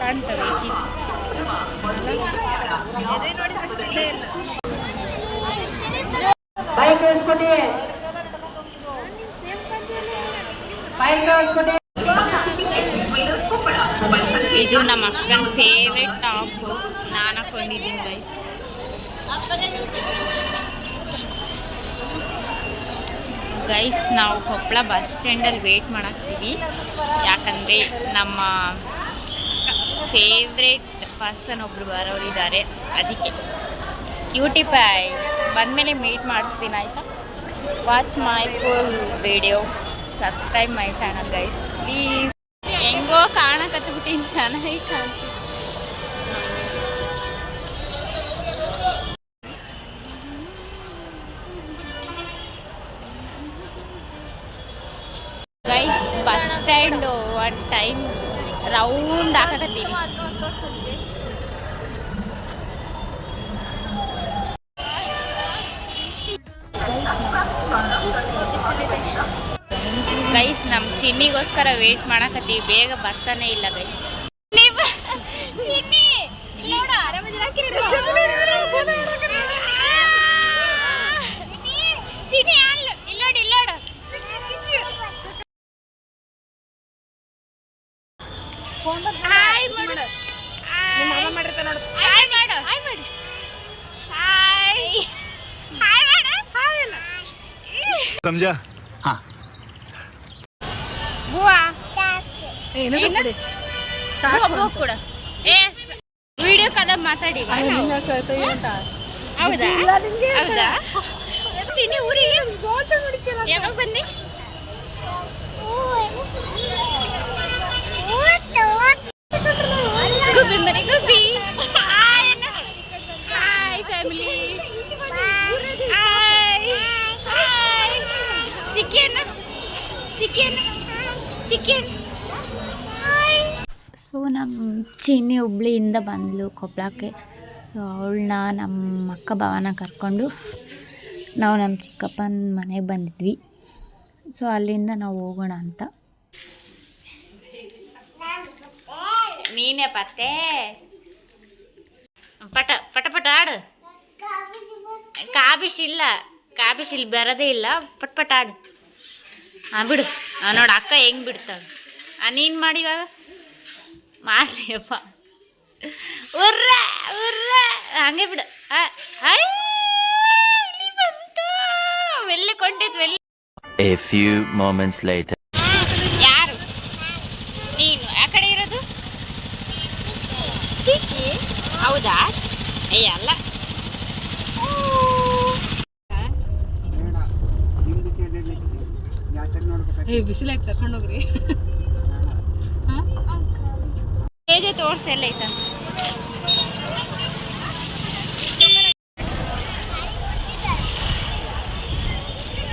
ಕಾಣ್ತವೆ chips bike bike ಇದು ನಮ್ಮ ಅಕ್ಕನ ಫೇವ್ರೆಟ್ ಟಾಪ್ ನಾನು ಹಾಕೊಂಡಿದ್ದೀನಿ ಗೈಸ್ ಗೈಸ್ ನಾವು ಕೊಪ್ಪಳ ಬಸ್ ಸ್ಟ್ಯಾಂಡಲ್ಲಿ ವೇಟ್ ಮಾಡಾಕ್ತೀವಿ. ಯಾಕಂದರೆ ನಮ್ಮ ಫೇವ್ರೇಟ್ ಪರ್ಸನ್ ಒಬ್ರು ಬರೋರಿದ್ದಾರೆ ಅದಕ್ಕೆ ಕ್ಯೂಟಿ ಪೈ ಬಂದಮೇಲೆ ಮೀಟ್ ಮಾಡಿಸ್ತೀನಿ ಆಯಿತಾ watch my full video subscribe my channel guys please ಹೆಂಗೋ ಕಾಣಕತ್ಬಿಟ್ಟಿನಿ ಚೆನ್ನಾಗಿ ಕಾಣ್ತೀನಿ guys bus stand one time round ಹಾಕಕತ್ತೀವಿ. ಗೈಸ್ ನಮ್ಮ ಚಿನ್ನಿಗೋಸ್ಕರ ವೇಟ್ ಮಾಡಕತ್ತೀವಿ. ಬೇಗ ಬರ್ತಾನೆ ಇಲ್ಲ ಗೈಸ್ સમજા હા બુઆ ಏನು ಸೊಪ್ಪು ಸಾಕು ಹೋಗ್ ಕೂಡ ಏ ವಿಡಿಯೋ ಕದ ಮಾತಾಡಿ ನಿನ್ನ ಸತ್ತು ಅಂತ ಹೌದಾ ಹೌದಾ ಚಿನ್ನಿ ಊರಿ ಯಾವಾಗ ಬಂದಿ ಗುಬ್ಬಿ ಮರಿ ಗುಬ್ಬಿ ಚಿನ್ನಿ ಹುಬ್ಳಿಯಿಂದ ಬಂದಳು ಕೊಪ್ಪಳಕ್ಕೆ. ಸೊ ಅವಳನ್ನ ನಮ್ಮ ಅಕ್ಕ ಭಾವನ ಕರ್ಕೊಂಡು ನಾವು ನಮ್ಮ ಚಿಕ್ಕಪ್ಪನ ಮನೆಗೆ ಬಂದಿದ್ವಿ. ಸೊ ಅಲ್ಲಿಂದ ನಾವು ಹೋಗೋಣ ಅಂತ. ನೀನೇ ಪತ್ತೆ. ಪಟ ಪಟ ಪಟ ಆಡು. ಕಾಬಿಶ್ ಇಲ್ಲ ಕಾಬಿಶ್ ಇಲ್ಲಿ ಬರೋದೇ ಇಲ್ಲ. ಪಟ್ ಪಟ್ ಆಡು. ಹಾಂ ಬಿಡು. ನೋಡು, ಅಕ್ಕ ಹೆಂಗೆ ಬಿಡ್ತಾಳೆ. ನೀನು ಮಾಡಿ ಇವಾಗ. ಮಾಡಲಿಯಪ್ಪ ಉರ್ರ ಉರ್ರ. ಹಂಗೆ ಬಿಡು. ಬಂತು. ಎಲ್ಲಿ ಕೊಂಡಿದ್ವಿ ಎಲ್ಲಿ ಎ ಫ್ಯೂ moments later. ಯಾರು? ನೀನು. ಆ ಕಡೆ ಇರೋದು? ಚಿಕ್ಕಿ ಹೌದಾ? ಏ ಅಲ್ಲ. ಬಿಸಿಲಾಗಿ ತಕೊಂಡೋಗ್ರಿ ಹೇಗೆ ತೋರ್ಸಿ ಎಲ್ಲ ಐತ.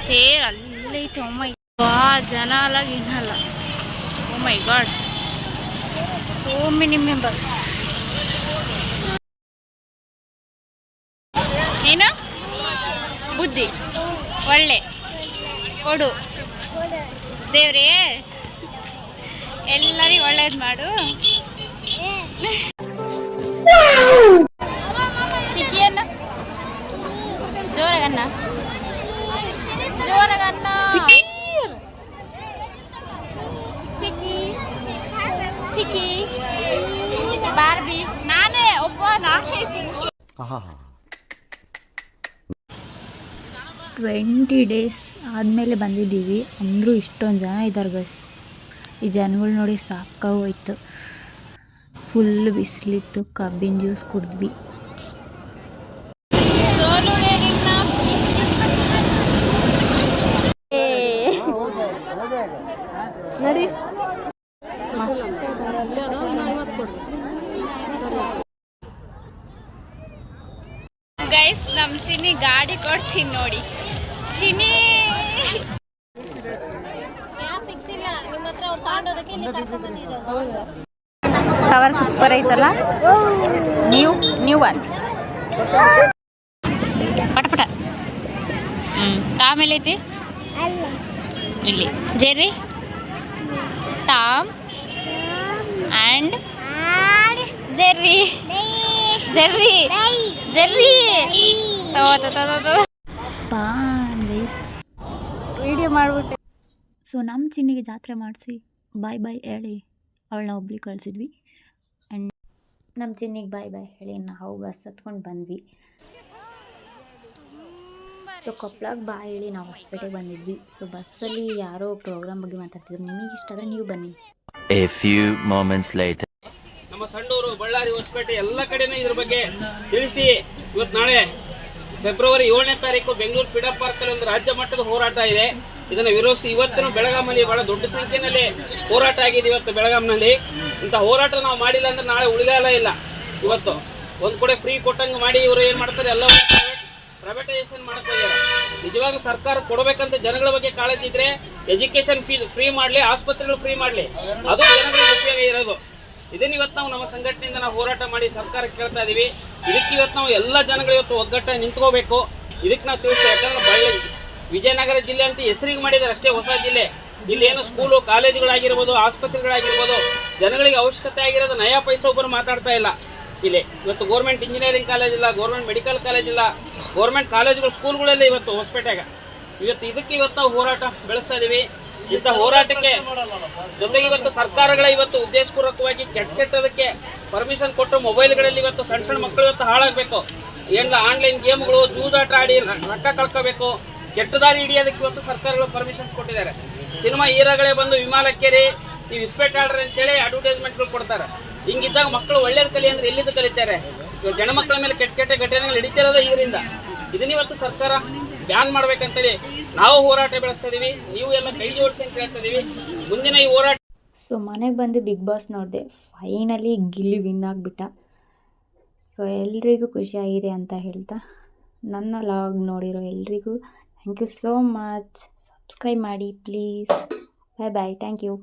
ತೇರ್ ಅಲ್ಲೈತೆ ಒಮ್ಮೈ ವಾ ಜನ ಅಲ್ಲ ವಿನಲ್ಲ. ಓ my god so many members ಏನು? ಬುದ್ಧಿ. ಒಳ್ಳೆ. ಕೊಡು. ದೇವ್ರೇ. ಎಲ್ಲರಿಗೂ ಒಳ್ಳೇದು ಮಾಡು. ಚಿಕ್ಕಿಯನ್ನ. ಜೋರಾಗನ್ನ. ಜೋರಾಗನ್ನ. ಚಿಕ್ಕಿ. ಚಿಕ್ಕಿ. ಬಾರ್ಬಿ. ನಾನೇ ಒಬ್ಬ ನಾನೇ ಚಿಕ್ಕಿ. ಟ್ವೆಂಟಿ ಡೇಸ್ ಆದಮೇಲೆ ಬಂದಿದ್ದೀವಿ. ಅಂದರೂ ಇಷ್ಟೊಂದು ಜನ ಇದ್ದಾರೆ ಗಸ್ ಈ ಜನಗಳು ನೋಡಿ ಸಾಕಾಗೋಯ್ತು. ಫುಲ್ ಬಿಸಿಲಿತ್ತು ಕಬ್ಬಿನ ಜ್ಯೂಸ್ ಕುಡಿದ್ವಿ. ನಡಿ. ಗೈಸ್ ನಮ್ಮ ಚಿನ್ನಿ ಗಾಡಿ ಕೊಡ್ತೀನಿ ನೋಡಿ. ಚಿನ್ನಿ! ಕವರ್ ಸೂಪರ್ ಐತಲ್ಲ? ನ್ಯೂ ನ್ಯೂ ಒನ್ ಪಟ ಪಟ. ಹ್ಞೂ ಟಾಮ್ ಎಲ್ಲೈತಿ ಇಲ್ಲಿ. Jerry? Tom and Jerry. Jerry. Jerry. Video ಮಾಡಿಬಿಟ್ಟೆ. ಸೊ ನಮ್ಮ ಚಿನ್ನಿಗೆ ಜಾತ್ರೆ ಮಾಡಿಸಿ. ಬಾಯ್ ಬಾಯ್ ಹೇಳಿ. ಅವಳನ್ನ ಒಬ್ಳಿಗೆ ಕಳಿಸಿದ್ವಿ. ನಮ್ಮ ಚಿನ್ನಿಗೆ ಬಾಯ್ ಬಾಯ್ ಹೇಳಿ ನಾವು ಬಸ್ ಹತ್ಕೊಂಡು ಬಂದ್ವಿ. ಸೊ ಕೊಪ್ಪಳಕ್ಕೆ ಬಾಯ್ ಹೇಳಿ ನಾವು ಹೊಸಪೇಟೆಗೆ ಬಂದಿದ್ವಿ. ಸೊ ಬಸ್ಸಲ್ಲಿ ಯಾರೋ ಪ್ರೋಗ್ರಾಮ್ ಬಗ್ಗೆ ಮಾತಾಡ್ತಿದ್ರು. ನಿಮಗೆ ಇಷ್ಟ ಆದರೆ ನೀವು ಬನ್ನಿ. ಎ ಫ್ಯೂ ಮೊಮೆಂಟ್ಸ್ ಲೈಟ್ ನಮ್ಮ ಸಂಡೂರು ಬಳ್ಳಾರಿ ಹೊಸಪೇಟೆ ಎಲ್ಲ ಕಡೆನೂ ಇದ್ರ ಬಗ್ಗೆ ತಿಳಿಸಿ. ಇವತ್ತು ನಾಳೆ ಫೆಬ್ರವರಿ ಏಳನೇ ತಾರೀಕು ಬೆಂಗಳೂರು ಫ್ರೀಡಂ ಪಾರ್ಕಲ್ಲಿ ಒಂದು ರಾಜ್ಯ ಮಟ್ಟದ ಹೋರಾಟ ಇದೆ. ಇದನ್ನು ವಿರೋಧಿಸಿ ಇವತ್ತಿನ ಬೆಳಗಾಮಲ್ಲಿ ಬಹಳ ದೊಡ್ಡ ಸಂಖ್ಯೆಯಲ್ಲಿ ಹೋರಾಟ ಆಗಿದೆ ಇವತ್ತು ಬೆಳಗಾಂನಲ್ಲಿ. ಇಂಥ ಹೋರಾಟ ನಾವು ಮಾಡಿಲ್ಲ ಅಂದ್ರೆ ನಾಳೆ ಉಳಿಗಾಲ ಇಲ್ಲ. ಇವತ್ತು ಒಂದು ಕಡೆ ಫ್ರೀ ಕೊಟ್ಟಂಗೆ ಮಾಡಿ ಇವರು ಏನು ಮಾಡ್ತಾರೆ, ಎಲ್ಲ ಪ್ರೈವೇಟೈಸೇಷನ್ ಮಾಡ್ತಾ ಇದ್ದಾರೆ. ನಿಜವಾಗ್ಲೂ ಸರ್ಕಾರ ಕೊಡಬೇಕಂತ ಜನಗಳ ಬಗ್ಗೆ ಕಾಳಜಿ ಇದ್ರೆ ಎಜುಕೇಶನ್ ಫೀ ಫ್ರೀ ಮಾಡಲಿ, ಆಸ್ಪತ್ರೆಗಳು ಫ್ರೀ ಮಾಡಲಿ. ಅದು ಜನಗಳಿಗೆ ಉಪಯೋಗ ಇರೋದು. ಇದನ್ನ ಇವತ್ತು ನಾವು ನಮ್ಮ ಸಂಘಟನೆಯಿಂದ ನಾವು ಹೋರಾಟ ಮಾಡಿ ಸರ್ಕಾರಕ್ಕೆ ಕೇಳ್ತಾ ಇದೀವಿ. ಇದಕ್ಕೆ ಇವತ್ತು ನಾವು ಎಲ್ಲ ಜನಗಳು ಇವತ್ತು ಒಗ್ಗಟ್ಟ ನಿಂತ್ಕೋಬೇಕು. ಇದಕ್ಕೆ ನಾವು ತಿಳಿಸ್ತೇವೆ ಯಾಕಂದ್ರೆ ಬಳ್ಳಿ ವಿಜಯನಗರ ಜಿಲ್ಲೆ ಅಂತ ಹೆಸರಿಗೆ ಮಾಡಿದ್ದಾರೆ ಅಷ್ಟೇ ಹೊಸ ಜಿಲ್ಲೆ. ಇಲ್ಲಿ ಏನು ಸ್ಕೂಲು ಕಾಲೇಜುಗಳಾಗಿರ್ಬೋದು, ಆಸ್ಪತ್ರೆಗಳಾಗಿರ್ಬೋದು, ಜನಗಳಿಗೆ ಅವಶ್ಯಕತೆ ಆಗಿರೋದು ನಯಾ ಪೈಸೆ ಒಬ್ಬರು ಮಾತಾಡ್ತಾ ಇಲ್ಲ. ಇಲ್ಲಿ ಇವತ್ತು ಗೌರ್ಮೆಂಟ್ ಇಂಜಿನಿಯರಿಂಗ್ ಕಾಲೇಜ್ ಇಲ್ಲ ಗೌರ್ಮೆಂಟ್ ಮೆಡಿಕಲ್ ಕಾಲೇಜ್ ಇಲ್ಲ ಗೌರ್ಮೆಂಟ್ ಕಾಲೇಜುಗಳು ಸ್ಕೂಲ್ಗಳಲ್ಲೇ ಇವತ್ತು ಹೊಸಪೇಟೆಗೆ. ಇವತ್ತು ಇದಕ್ಕೆ ಇವತ್ತು ನಾವು ಹೋರಾಟ ಬೆಳೆಸ್ತಾ ಇದ್ದೀವಿ ಇಂಥ ಹೋರಾಟಕ್ಕೆ ಜೊತೆಗೆ ಇವತ್ತು ಸರ್ಕಾರಗಳ ಇವತ್ತು ಉದ್ದೇಶಪೂರ್ವಕವಾಗಿ ಕೆಟ್ಟ ಕೆಟ್ಟದಕ್ಕೆ ಪರ್ಮಿಷನ್ ಕೊಟ್ಟು ಮೊಬೈಲ್ಗಳಲ್ಲಿ ಇವತ್ತು ಸಣ್ಣ ಸಣ್ಣ ಮಕ್ಕಳು ಇವತ್ತು ಹಾಳಾಗಬೇಕು. ಎಲ್ಲ ಆನ್ಲೈನ್ ಗೇಮ್ಗಳು ಜೂಜಾಟ ಆಡಿ ರೊಕ್ಕ ಕಳ್ಕೋಬೇಕು. ಕೆಟ್ಟ ದಾರಿ ಹಿಡಿಯೋದಕ್ಕೆ ಇವತ್ತು ಸರ್ಕಾರಗಳು ಪರ್ಮಿಷನ್ಸ್ ಕೊಟ್ಟಿದ್ದಾರೆ. ಸಿನಿಮಾ ಹೀರೋಗಳೇ ಬಂದು ವಿಮಾನಕ್ಕೇರಿ, ನೀವು ಇಸ್ಪೇಟ್ ಆಡ್ರಿ ಅಂತೇಳಿ ಅಡ್ವರ್ಟೈಸ್ಮೆಂಟ್ಗಳು ಕೊಡ್ತಾರೆ. ಹಿಂಗಿದ್ದಾಗ ಮಕ್ಕಳು ಒಳ್ಳೇದು ಕಲಿ ಅಂದ್ರೆ ಎಲ್ಲಿಂದ ಕಲಿತಾರೆ? ಇವಾಗ ಗಂಡು ಮಕ್ಕಳ ಮೇಲೆ ಕೆಟ್ಟ ಕೆಟ್ಟ ಘಟನೆಗಳು ನಡೀತಿರೋದು ಇದರಿಂದ. ಇದನ್ನ ಇವತ್ತು ಸರ್ಕಾರ ಬ್ಯಾನ್ ಮಾಡ್ಬೇಕಂತೇಳಿ ನಾವು ಹೋರಾಟ ಬೆಳೆಸ್ತಾ ಇದೀವಿ. ನೀವು ಎಲ್ಲ ಕೈ ಜೋಡಿಸಿ ಅಂತ ಹೇಳ್ತಾ ಇದೀವಿ. ಮುಂದಿನ ಈ ಹೋರಾಟ ಸೊ ಮನೆಗೆ ಬಂದು ಬಿಗ್ ಬಾಸ್ ನೋಡಿದೆ. ಫೈನಲಿ ಗಿಲ್ಲಿ ವಿನ್ ಆಗಿಬಿಟ್ಟ. ಸೊ ಎಲ್ರಿಗೂ ಖುಷಿಯಾಗಿದೆ ಅಂತ ಹೇಳ್ತಾ. ನನ್ನ ಲಾಗ್ ನೋಡಿರೋ ಎಲ್ರಿಗೂ thank you so much subscribe ಮಾಡಿ please bye bye thank you